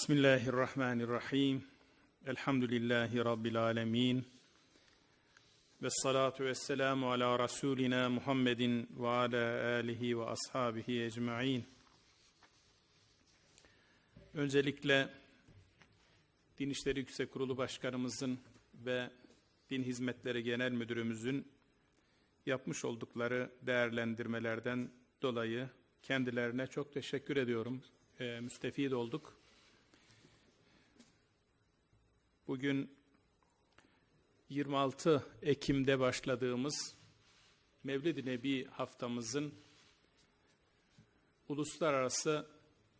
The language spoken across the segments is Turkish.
Bismillahirrahmanirrahim. Elhamdülillahi Rabbil alemin. Ve salatu ve selamu ala Resulina Muhammedin ve ala alihi ve ashabihi ecma'in. Öncelikle Din İşleri Yüksek Kurulu Başkanımızın ve Din Hizmetleri Genel Müdürümüzün yapmış oldukları değerlendirmelerden dolayı kendilerine çok teşekkür ediyorum. E, müstefid olduk. Bugün 26 Ekim'de başladığımız Mevlid-i Nebi haftamızın uluslararası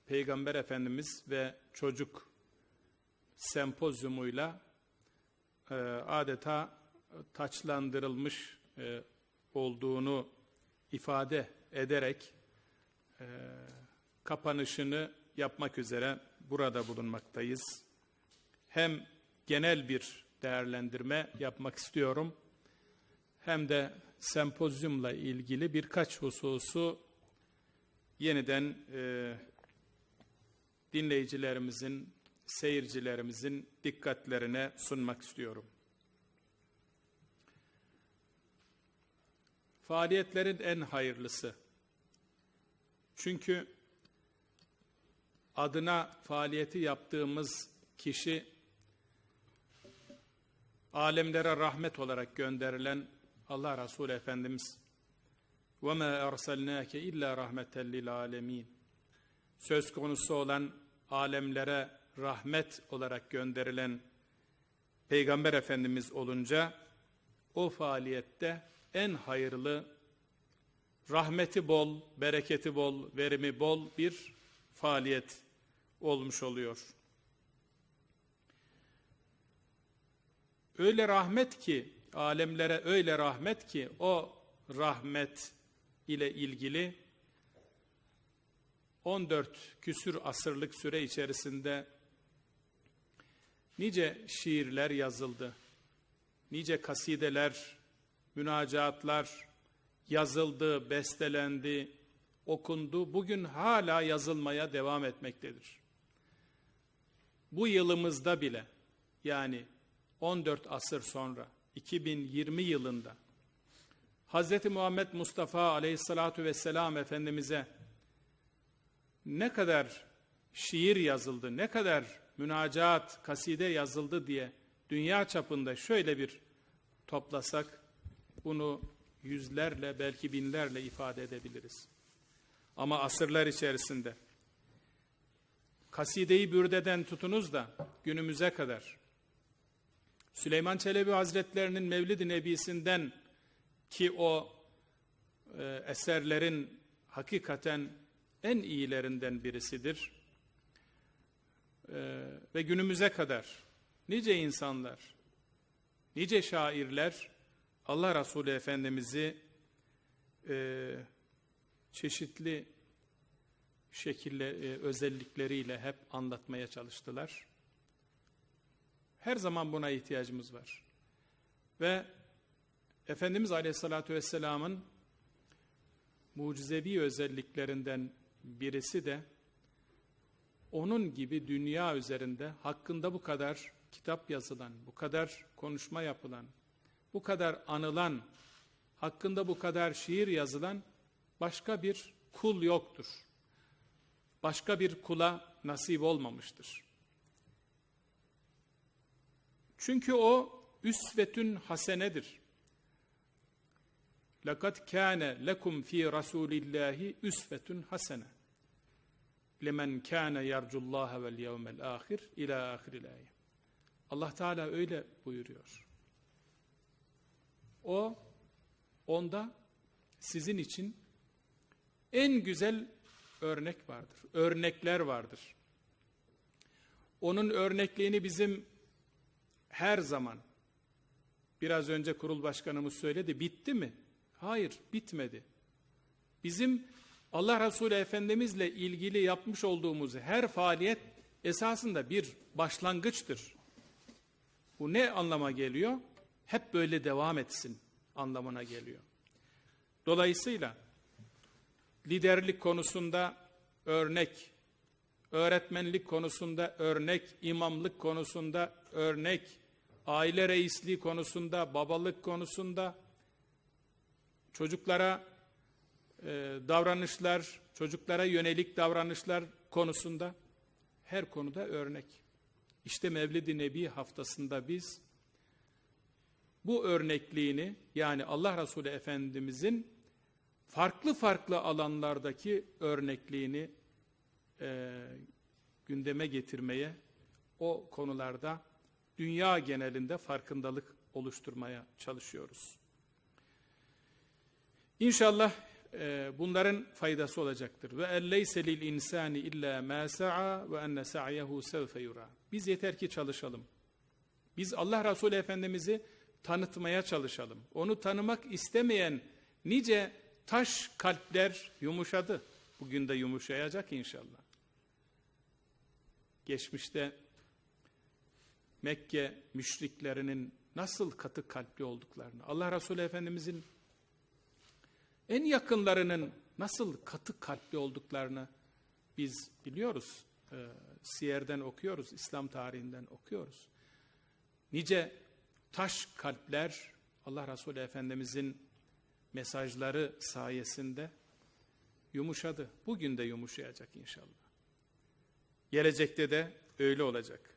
Peygamber Efendimiz ve çocuk sempozyumuyla e, adeta taçlandırılmış e, olduğunu ifade ederek e, kapanışını yapmak üzere burada bulunmaktayız. Hem genel bir değerlendirme yapmak istiyorum hem de sempozyumla ilgili birkaç hususu yeniden e, dinleyicilerimizin, seyircilerimizin dikkatlerine sunmak istiyorum. Faaliyetlerin en hayırlısı. Çünkü adına faaliyeti yaptığımız kişi alemlere rahmet olarak gönderilen Allah Resulü Efendimiz وَمَا أَرْسَلْنَاكَ اِلَّا رَحْمَةً لِلْعَالَمِينَ Söz konusu olan alemlere rahmet olarak gönderilen Peygamber Efendimiz olunca o faaliyette en hayırlı, rahmeti bol, bereketi bol, verimi bol bir faaliyet olmuş oluyor. Öyle rahmet ki, alemlere öyle rahmet ki, o rahmet ile ilgili 14 küsür asırlık süre içerisinde nice şiirler yazıldı, nice kasideler, münacatlar yazıldı, bestelendi, okundu, bugün hala yazılmaya devam etmektedir. Bu yılımızda bile yani 14 asır sonra 2020 yılında Hz. Muhammed Mustafa aleyhissalatu vesselam Efendimiz'e ne kadar şiir yazıldı, ne kadar münacaat, kaside yazıldı diye dünya çapında şöyle bir toplasak bunu yüzlerle belki binlerle ifade edebiliriz. Ama asırlar içerisinde Kasideyi Bürde'den tutunuz da günümüze kadar Süleyman Çelebi Hazretlerinin Mevlid-i Nebisi'nden ki o e, eserlerin hakikaten en iyilerinden birisidir. E, ve günümüze kadar nice insanlar, nice şairler Allah Resulü Efendimiz'i e, çeşitli şekilde e, özellikleriyle hep anlatmaya çalıştılar. Her zaman buna ihtiyacımız var. Ve Efendimiz Aleyhisselatü Vesselam'ın mucizevi özelliklerinden birisi de onun gibi dünya üzerinde hakkında bu kadar kitap yazılan, bu kadar konuşma yapılan, bu kadar anılan, hakkında bu kadar şiir yazılan başka bir kul yoktur. Başka bir kula nasip olmamıştır. Çünkü o üsvetün hasenedir. Lakat kâne lekum fi Rasulillahi üsvetün hasene. Lemen kâne yercullaha vel yevmel ahir ila ahiril. Allah Teala öyle buyuruyor. O onda sizin için en güzel örnek vardır. Örnekler vardır. Onun örnekliğini bizim her zaman biraz önce kurul başkanımız söyledi bitti mi? Hayır bitmedi. Bizim Allah Resulü Efendimizle ilgili yapmış olduğumuz her faaliyet esasında bir başlangıçtır. Bu ne anlama geliyor? Hep böyle devam etsin anlamına geliyor. Dolayısıyla liderlik konusunda örnek öğretmenlik konusunda örnek, imamlık konusunda örnek, aile reisliği konusunda, babalık konusunda, çocuklara e, davranışlar, çocuklara yönelik davranışlar konusunda her konuda örnek. İşte Mevlid-i Nebi haftasında biz bu örnekliğini yani Allah Resulü Efendimizin farklı farklı alanlardaki örnekliğini e, gündeme getirmeye, o konularda dünya genelinde farkındalık oluşturmaya çalışıyoruz. İnşallah e, bunların faydası olacaktır. Ve elleyse lil insani illa ma sa'a ve enne sa'yehu sevfe yura. Biz yeter ki çalışalım. Biz Allah Resulü Efendimiz'i tanıtmaya çalışalım. Onu tanımak istemeyen nice taş kalpler yumuşadı. Bugün de yumuşayacak inşallah. Geçmişte Mekke müşriklerinin nasıl katı kalpli olduklarını, Allah Resulü Efendimizin en yakınlarının nasıl katı kalpli olduklarını biz biliyoruz. E, Siyer'den okuyoruz, İslam tarihinden okuyoruz. Nice taş kalpler Allah Resulü Efendimizin mesajları sayesinde yumuşadı. Bugün de yumuşayacak inşallah. Gelecekte de öyle olacak.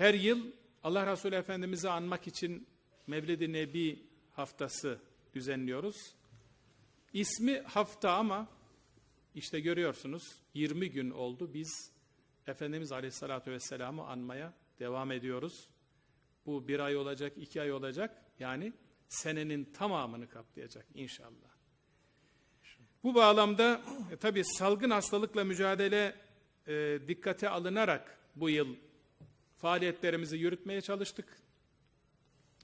Her yıl Allah Resulü Efendimiz'i anmak için Mevlid-i Nebi haftası düzenliyoruz. İsmi hafta ama işte görüyorsunuz 20 gün oldu biz Efendimiz Aleyhisselatü Vesselam'ı anmaya devam ediyoruz. Bu bir ay olacak, iki ay olacak. Yani senenin tamamını kaplayacak inşallah. Bu bağlamda e, tabi salgın hastalıkla mücadele e, dikkate alınarak bu yıl faaliyetlerimizi yürütmeye çalıştık.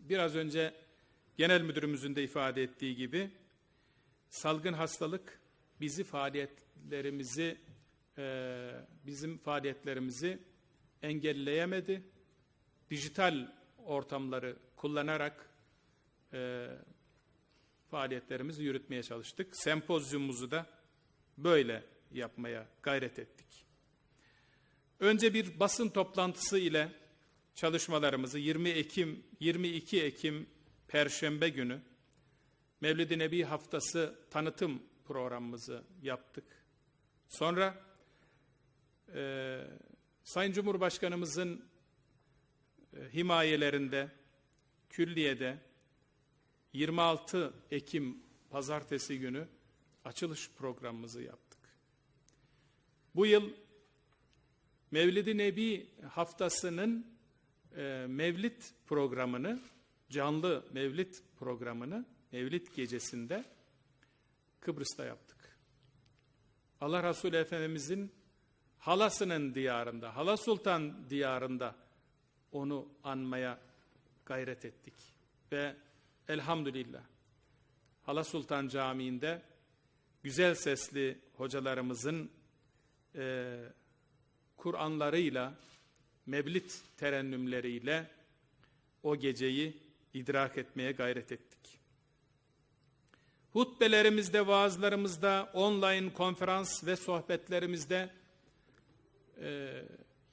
Biraz önce genel müdürümüzün de ifade ettiği gibi salgın hastalık bizi faaliyetlerimizi e, bizim faaliyetlerimizi engelleyemedi. Dijital ortamları kullanarak e, faaliyetlerimizi yürütmeye çalıştık. Sempozyumumuzu da böyle yapmaya gayret ettik. Önce bir basın toplantısı ile çalışmalarımızı 20 Ekim 22 Ekim Perşembe günü Mevlid-i Nebi haftası tanıtım programımızı yaptık. Sonra e, Sayın Cumhurbaşkanımızın e, himayelerinde, külliyede 26 Ekim pazartesi günü açılış programımızı yaptık. Bu yıl Mevlid-i Nebi haftasının e, Mevlid programını, canlı Mevlid programını Mevlid gecesinde Kıbrıs'ta yaptık. Allah Resulü Efendimizin halasının diyarında, Hala Sultan diyarında onu anmaya gayret ettik. Ve elhamdülillah Hala Sultan Camii'nde güzel sesli hocalarımızın e, Kur'anlarıyla, mevlid terennümleriyle o geceyi idrak etmeye gayret ettik. Hutbelerimizde, vaazlarımızda, online konferans ve sohbetlerimizde e,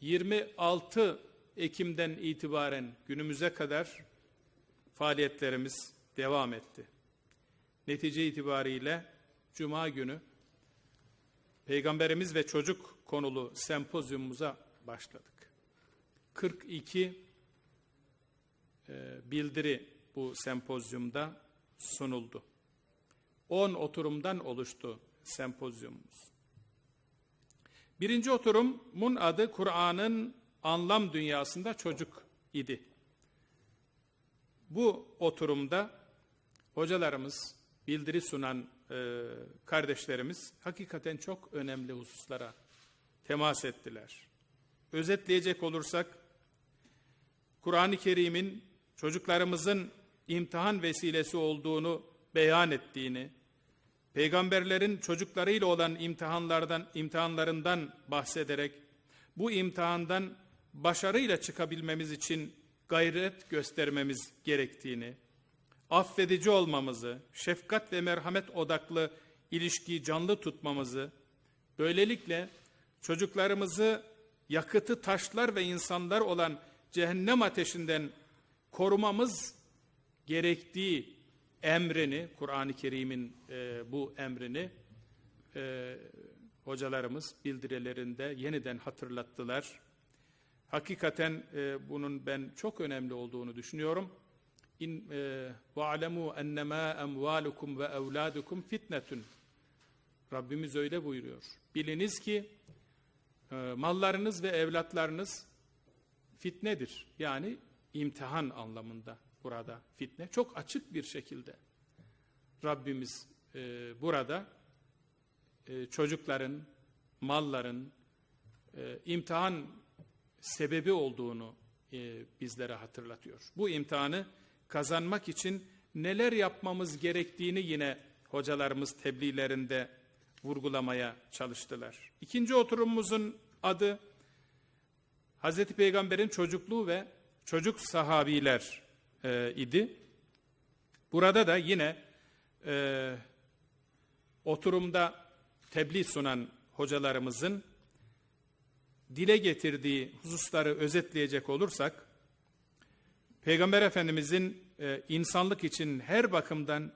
26 Ekim'den itibaren günümüze kadar faaliyetlerimiz devam etti. Netice itibariyle Cuma günü Peygamberimiz ve çocuk konulu sempozyumumuza başladık. 42 e, bildiri bu sempozyumda sunuldu. 10 oturumdan oluştu sempozyumumuz. Birinci oturumun adı Kur'an'ın anlam dünyasında çocuk idi. Bu oturumda hocalarımız, bildiri sunan e, kardeşlerimiz hakikaten çok önemli hususlara temas ettiler. Özetleyecek olursak, Kur'an-ı Kerim'in çocuklarımızın imtihan vesilesi olduğunu beyan ettiğini, peygamberlerin çocuklarıyla olan imtihanlardan imtihanlarından bahsederek bu imtihandan başarıyla çıkabilmemiz için gayret göstermemiz gerektiğini, affedici olmamızı, şefkat ve merhamet odaklı ilişkiyi canlı tutmamızı, böylelikle çocuklarımızı yakıtı taşlar ve insanlar olan cehennem ateşinden korumamız gerektiği emrini, Kur'an-ı Kerim'in e, bu emrini e, hocalarımız bildirilerinde yeniden hatırlattılar. Hakikaten e, bunun ben çok önemli olduğunu düşünüyorum. İn e, ve alemu ennema emvalukum ve evladukum fitnetun. Rabbimiz öyle buyuruyor. Biliniz ki e, mallarınız ve evlatlarınız fitnedir. Yani imtihan anlamında burada fitne. Çok açık bir şekilde Rabbimiz e, burada e, çocukların, malların e, imtihan sebebi olduğunu e, bizlere hatırlatıyor. Bu imtihanı kazanmak için neler yapmamız gerektiğini yine hocalarımız tebliğlerinde vurgulamaya çalıştılar. İkinci oturumumuzun adı Hazreti Peygamber'in çocukluğu ve çocuk sahabiler e, idi. Burada da yine e, oturumda tebliğ sunan hocalarımızın dile getirdiği hususları özetleyecek olursak, Peygamber Efendimizin e, insanlık için her bakımdan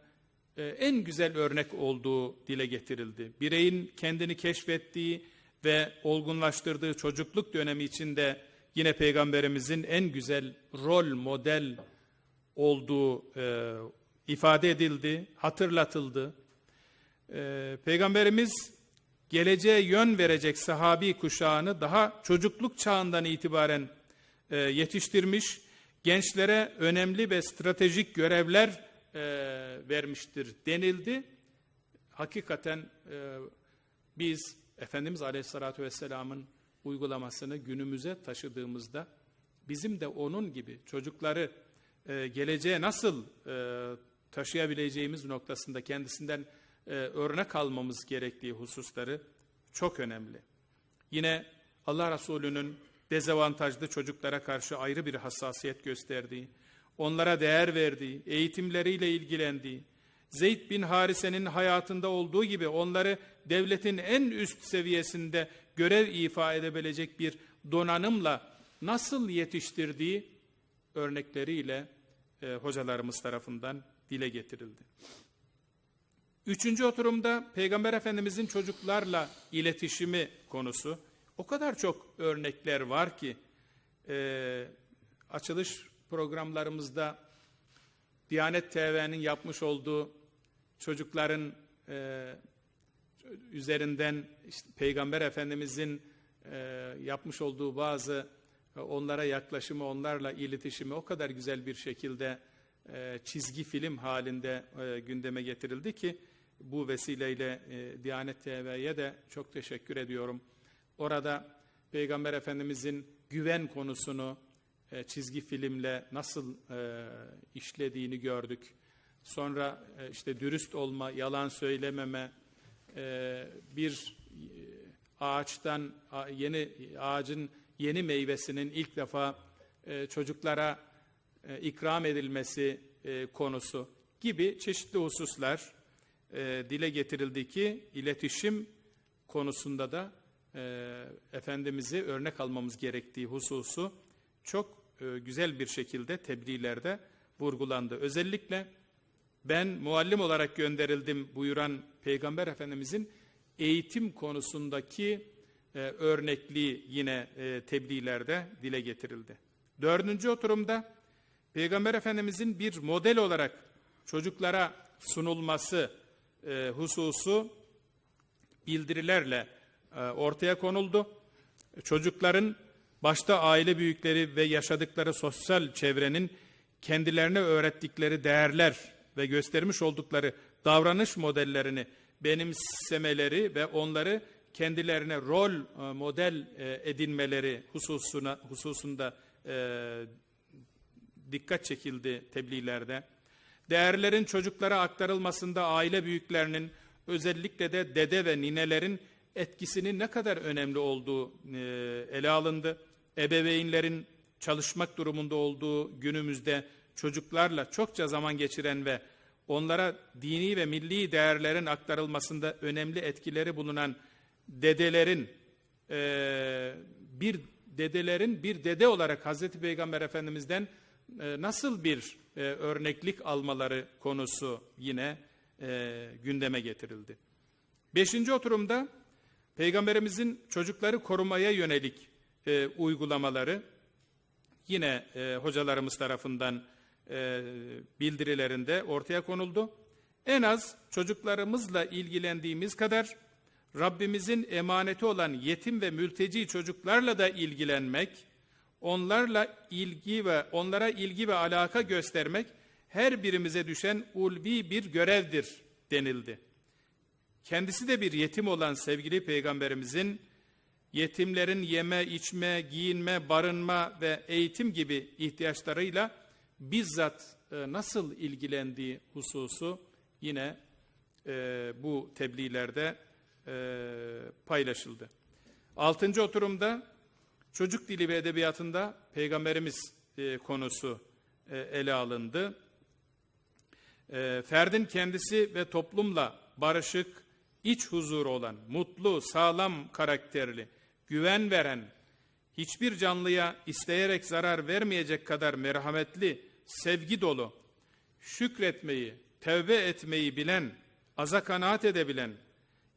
e, en güzel örnek olduğu dile getirildi. Bireyin kendini keşfettiği ve olgunlaştırdığı çocukluk dönemi içinde yine Peygamberimizin en güzel rol model olduğu e, ifade edildi, hatırlatıldı. E, Peygamberimiz geleceğe yön verecek sahabi kuşağını daha çocukluk çağından itibaren e, yetiştirmiş, gençlere önemli ve stratejik görevler e, vermiştir denildi. Hakikaten e, biz Efendimiz Aleyhisselatü Vesselam'ın uygulamasını günümüze taşıdığımızda bizim de onun gibi çocukları e, geleceğe nasıl e, taşıyabileceğimiz noktasında kendisinden e, örnek almamız gerektiği hususları çok önemli. Yine Allah Resulü'nün dezavantajlı çocuklara karşı ayrı bir hassasiyet gösterdiği, onlara değer verdiği, eğitimleriyle ilgilendiği, Zeyd bin Harise'nin hayatında olduğu gibi onları devletin en üst seviyesinde görev ifa edebilecek bir donanımla nasıl yetiştirdiği örnekleriyle e, hocalarımız tarafından dile getirildi. Üçüncü oturumda Peygamber Efendimizin çocuklarla iletişimi konusu. O kadar çok örnekler var ki e, açılış programlarımızda Diyanet TV'nin yapmış olduğu çocukların e, üzerinden işte Peygamber Efendimizin e, yapmış olduğu bazı e, onlara yaklaşımı, onlarla iletişimi o kadar güzel bir şekilde e, çizgi film halinde e, gündeme getirildi ki bu vesileyle e, Diyanet TV'ye de çok teşekkür ediyorum. Orada Peygamber Efendimizin güven konusunu e, çizgi filmle nasıl e, işlediğini gördük. Sonra e, işte dürüst olma, yalan söylememe, e, bir e, ağaçtan yeni ağacın yeni meyvesinin ilk defa çocuklara ikram edilmesi konusu gibi çeşitli hususlar dile getirildi ki iletişim konusunda da Efendimiz'i örnek almamız gerektiği hususu çok güzel bir şekilde tebliğlerde vurgulandı. Özellikle ben muallim olarak gönderildim buyuran Peygamber Efendimiz'in eğitim konusundaki e, örnekliği yine e, tebliğlerde dile getirildi. Dördüncü oturumda Peygamber Efendimiz'in bir model olarak çocuklara sunulması e, hususu bildirilerle e, ortaya konuldu. Çocukların başta aile büyükleri ve yaşadıkları sosyal çevrenin kendilerine öğrettikleri değerler ve göstermiş oldukları davranış modellerini benimsemeleri ve onları kendilerine rol e, model e, edinmeleri hususuna hususunda e, dikkat çekildi tebliğlerde değerlerin çocuklara aktarılmasında aile büyüklerinin özellikle de dede ve ninelerin etkisinin ne kadar önemli olduğu ele alındı. Ebeveynlerin çalışmak durumunda olduğu günümüzde çocuklarla çokça zaman geçiren ve onlara dini ve milli değerlerin aktarılmasında önemli etkileri bulunan dedelerin e, bir dedelerin bir dede olarak Hazreti Peygamber Efendimiz'den e, nasıl bir e, örneklik almaları konusu yine e, gündeme getirildi. Beşinci oturumda Peygamberimizin çocukları korumaya yönelik e, uygulamaları yine e, hocalarımız tarafından e, bildirilerinde ortaya konuldu. En az çocuklarımızla ilgilendiğimiz kadar Rabbimizin emaneti olan yetim ve mülteci çocuklarla da ilgilenmek, onlarla ilgi ve onlara ilgi ve alaka göstermek her birimize düşen ulvi bir görevdir denildi. Kendisi de bir yetim olan sevgili peygamberimizin yetimlerin yeme, içme, giyinme, barınma ve eğitim gibi ihtiyaçlarıyla bizzat e, nasıl ilgilendiği hususu yine e, bu tebliğlerde e, paylaşıldı. Altıncı oturumda çocuk dili ve edebiyatında peygamberimiz e, konusu e, ele alındı. E, ferdin kendisi ve toplumla barışık, iç huzuru olan, mutlu, sağlam karakterli, güven veren, hiçbir canlıya isteyerek zarar vermeyecek kadar merhametli, sevgi dolu, şükretmeyi, tevbe etmeyi bilen, aza kanaat edebilen,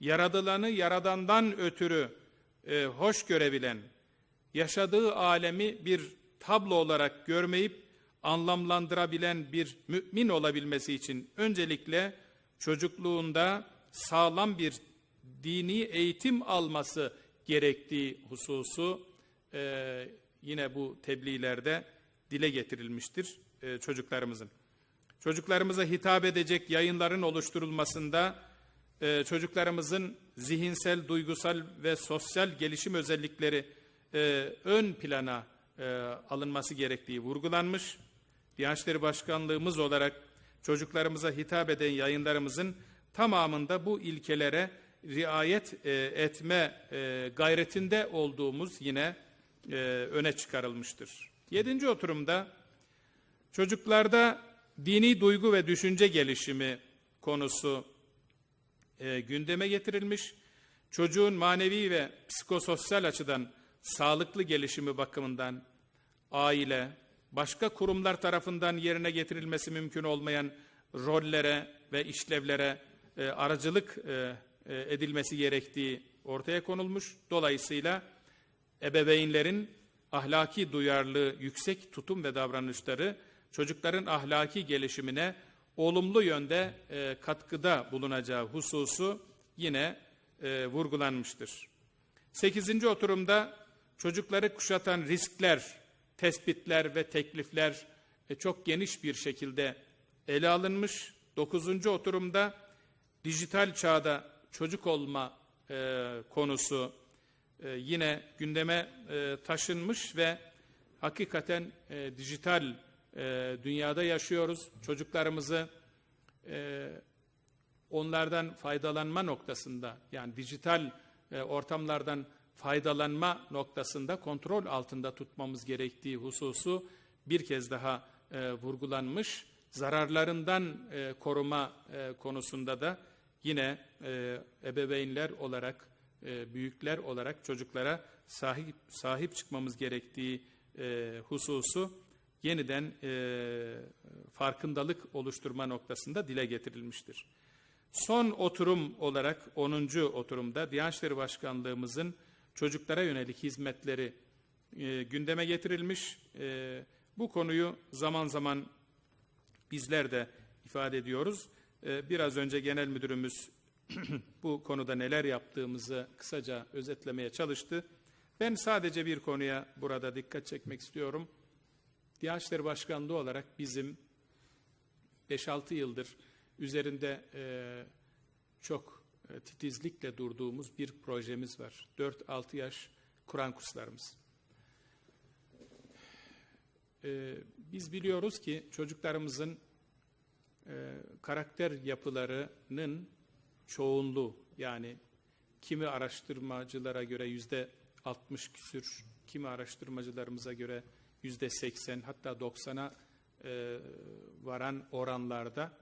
yaradılanı yaradandan ötürü e, hoş görebilen, yaşadığı alemi bir tablo olarak görmeyip anlamlandırabilen bir mümin olabilmesi için öncelikle çocukluğunda sağlam bir dini eğitim alması gerektiği hususu e, yine bu tebliğlerde dile getirilmiştir e, çocuklarımızın. Çocuklarımıza hitap edecek yayınların oluşturulmasında e, çocuklarımızın zihinsel, duygusal ve sosyal gelişim özellikleri e, ön plana e, alınması gerektiği vurgulanmış. Diyanet Başkanlığımız olarak çocuklarımıza hitap eden yayınlarımızın tamamında bu ilkelere riayet e, etme e, gayretinde olduğumuz yine e, öne çıkarılmıştır. Yedinci oturumda çocuklarda dini duygu ve düşünce gelişimi konusu e, gündeme getirilmiş. Çocuğun manevi ve psikososyal açıdan sağlıklı gelişimi bakımından aile, başka kurumlar tarafından yerine getirilmesi mümkün olmayan rollere ve işlevlere e, aracılık e, e, edilmesi gerektiği ortaya konulmuş. Dolayısıyla ebeveynlerin ahlaki duyarlılığı, yüksek tutum ve davranışları çocukların ahlaki gelişimine olumlu yönde e, katkıda bulunacağı hususu yine e, vurgulanmıştır. Sekizinci oturumda çocukları kuşatan riskler, tespitler ve teklifler e, çok geniş bir şekilde ele alınmış. Dokuzuncu oturumda dijital çağda çocuk olma e, konusu e, yine gündeme e, taşınmış ve hakikaten e, dijital e, dünyada yaşıyoruz. Çocuklarımızı e, onlardan faydalanma noktasında yani dijital e, ortamlardan faydalanma noktasında kontrol altında tutmamız gerektiği hususu bir kez daha e, vurgulanmış. Zararlarından e, koruma e, konusunda da yine e, ebeveynler olarak, e, büyükler olarak çocuklara sahip sahip çıkmamız gerektiği e, hususu yeniden e, farkındalık oluşturma noktasında dile getirilmiştir. Son oturum olarak 10. oturumda Diyanet Başkanlığımızın çocuklara yönelik hizmetleri e, gündeme getirilmiş. E, bu konuyu zaman zaman bizler de ifade ediyoruz. E, biraz önce Genel Müdürümüz bu konuda neler yaptığımızı kısaca özetlemeye çalıştı. Ben sadece bir konuya burada dikkat çekmek istiyorum. Diyanet Başkanlığı olarak bizim 5-6 yıldır üzerinde e, çok e, titizlikle durduğumuz bir projemiz var. 4-6 yaş Kur'an kurslarımız. E, biz biliyoruz ki çocuklarımızın e, karakter yapılarının çoğunluğu yani kimi araştırmacılara göre yüzde 60 küsür, kimi araştırmacılarımıza göre yüzde 80 hatta 90'a e, varan oranlarda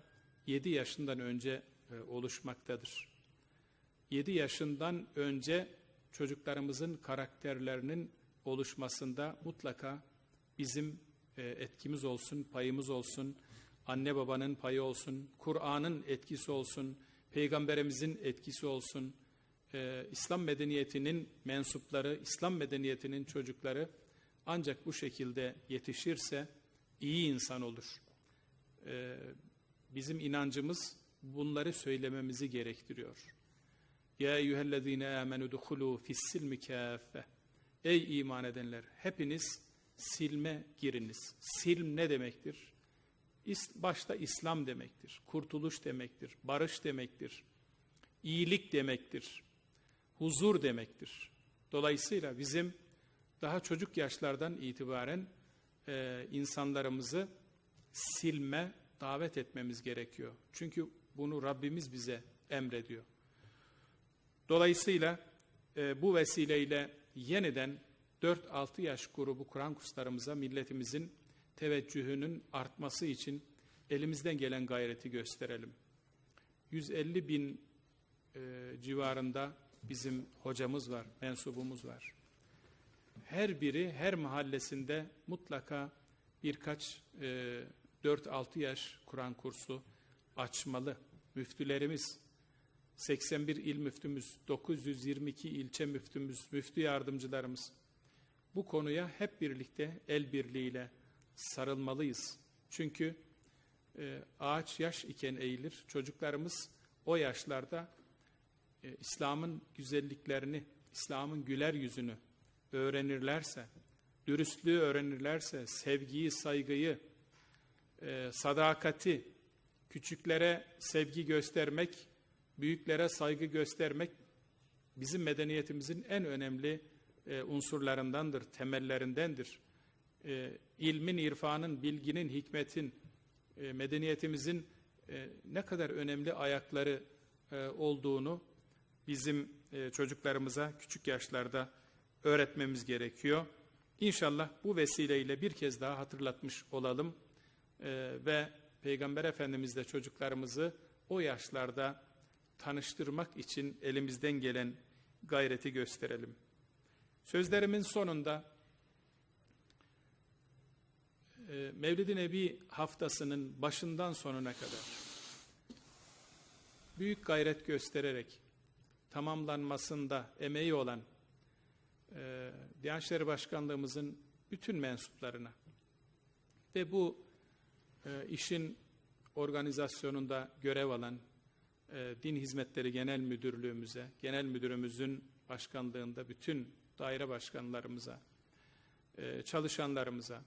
7 yaşından önce e, oluşmaktadır. 7 yaşından önce çocuklarımızın karakterlerinin oluşmasında mutlaka bizim e, etkimiz olsun, payımız olsun, anne babanın payı olsun, Kur'an'ın etkisi olsun, peygamberimizin etkisi olsun, e, İslam medeniyetinin mensupları, İslam medeniyetinin çocukları ancak bu şekilde yetişirse iyi insan olur. E, bizim inancımız bunları söylememizi gerektiriyor. Ya eyyühellezine amenu duhulu fissilmi kâffe. Ey iman edenler hepiniz silme giriniz. Silm ne demektir? Başta İslam demektir, kurtuluş demektir, barış demektir, iyilik demektir, huzur demektir. Dolayısıyla bizim daha çocuk yaşlardan itibaren e, insanlarımızı silme, davet etmemiz gerekiyor. Çünkü bunu Rabbimiz bize emrediyor. Dolayısıyla e, bu vesileyle yeniden 4-6 yaş grubu Kur'an kurslarımıza milletimizin teveccühünün artması için elimizden gelen gayreti gösterelim. 150 bin e, civarında bizim hocamız var, mensubumuz var. Her biri her mahallesinde mutlaka birkaç e, 4-6 yaş Kur'an kursu açmalı. Müftülerimiz, 81 il müftümüz, 922 ilçe müftümüz, müftü yardımcılarımız bu konuya hep birlikte el birliğiyle sarılmalıyız. Çünkü e, ağaç yaş iken eğilir. Çocuklarımız o yaşlarda e, İslam'ın güzelliklerini, İslam'ın güler yüzünü öğrenirlerse, dürüstlüğü öğrenirlerse, sevgiyi, saygıyı, e, sadakati, küçüklere sevgi göstermek, büyüklere saygı göstermek bizim medeniyetimizin en önemli e, unsurlarındandır, temellerindendir. E, ilmin, irfanın, bilginin, hikmetin, e, medeniyetimizin e, ne kadar önemli ayakları e, olduğunu bizim e, çocuklarımıza küçük yaşlarda öğretmemiz gerekiyor. İnşallah bu vesileyle bir kez daha hatırlatmış olalım e, ve Peygamber Efendimizle çocuklarımızı o yaşlarda tanıştırmak için elimizden gelen gayreti gösterelim. Sözlerimin sonunda e, Mevlid-i Nebi haftasının başından sonuna kadar büyük gayret göstererek tamamlanmasında emeği olan e, Diyanet İşleri Başkanlığımızın bütün mensuplarına ve bu e, işin organizasyonunda görev alan e, Din Hizmetleri Genel Müdürlüğümüze, Genel Müdürümüzün başkanlığında bütün daire başkanlarımıza, e, çalışanlarımıza,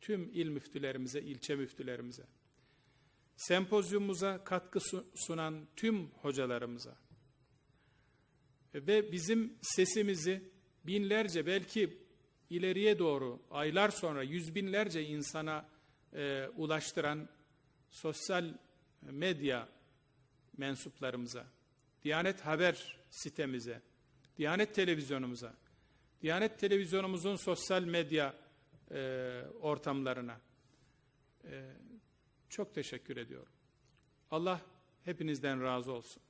tüm il müftülerimize, ilçe müftülerimize, sempozyumumuza katkı sunan tüm hocalarımıza ve bizim sesimizi binlerce belki ileriye doğru aylar sonra yüz binlerce insana e, ulaştıran sosyal medya mensuplarımıza, Diyanet Haber sitemize, Diyanet Televizyonumuza, Diyanet Televizyonumuzun sosyal medya e, ortamlarına e, çok teşekkür ediyorum. Allah hepinizden razı olsun.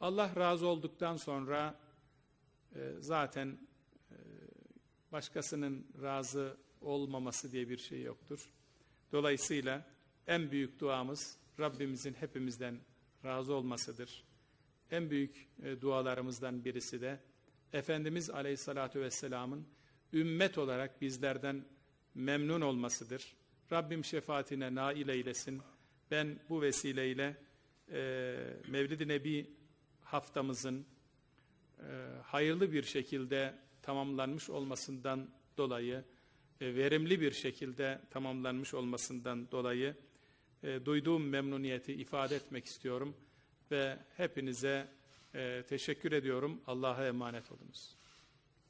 Allah razı olduktan sonra e, zaten e, başkasının razı olmaması diye bir şey yoktur. Dolayısıyla en büyük duamız Rabbimizin hepimizden razı olmasıdır. En büyük e, dualarımızdan birisi de Efendimiz Aleyhisselatü Vesselam'ın ümmet olarak bizlerden memnun olmasıdır. Rabbim şefaatine nail eylesin. Ben bu vesileyle e, Mevlid-i Nebi haftamızın hayırlı bir şekilde tamamlanmış olmasından dolayı, e, verimli bir şekilde tamamlanmış olmasından dolayı e, duyduğum memnuniyeti ifade etmek istiyorum ve hepinize e, teşekkür ediyorum. Allah'a emanet olunuz.